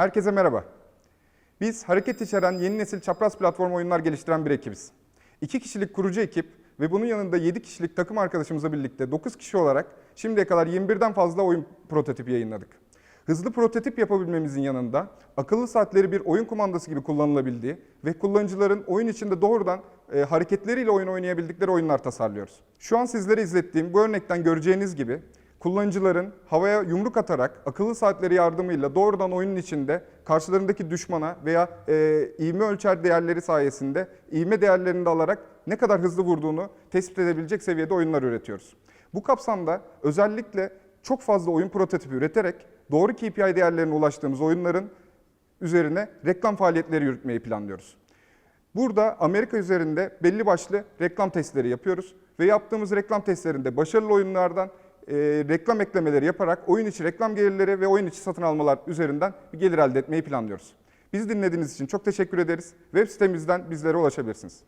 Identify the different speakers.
Speaker 1: Herkese merhaba. Biz hareket içeren yeni nesil çapraz platform oyunlar geliştiren bir ekibiz. 2 kişilik kurucu ekip ve bunun yanında 7 kişilik takım arkadaşımızla birlikte 9 kişi olarak şimdiye kadar 21'den fazla oyun prototipi yayınladık. Hızlı prototip yapabilmemizin yanında akıllı saatleri bir oyun kumandası gibi kullanılabildiği ve kullanıcıların oyun içinde doğrudan e, hareketleriyle oyun oynayabildikleri oyunlar tasarlıyoruz. Şu an sizlere izlettiğim bu örnekten göreceğiniz gibi kullanıcıların havaya yumruk atarak akıllı saatleri yardımıyla doğrudan oyunun içinde karşılarındaki düşmana veya e, ivme ölçer değerleri sayesinde ivme değerlerini de alarak ne kadar hızlı vurduğunu tespit edebilecek seviyede oyunlar üretiyoruz. Bu kapsamda özellikle çok fazla oyun prototipi üreterek doğru KPI değerlerine ulaştığımız oyunların üzerine reklam faaliyetleri yürütmeyi planlıyoruz. Burada Amerika üzerinde belli başlı reklam testleri yapıyoruz ve yaptığımız reklam testlerinde başarılı oyunlardan e, reklam eklemeleri yaparak oyun içi reklam gelirleri ve oyun içi satın almalar üzerinden bir gelir elde etmeyi planlıyoruz. Bizi dinlediğiniz için çok teşekkür ederiz. Web sitemizden bizlere ulaşabilirsiniz.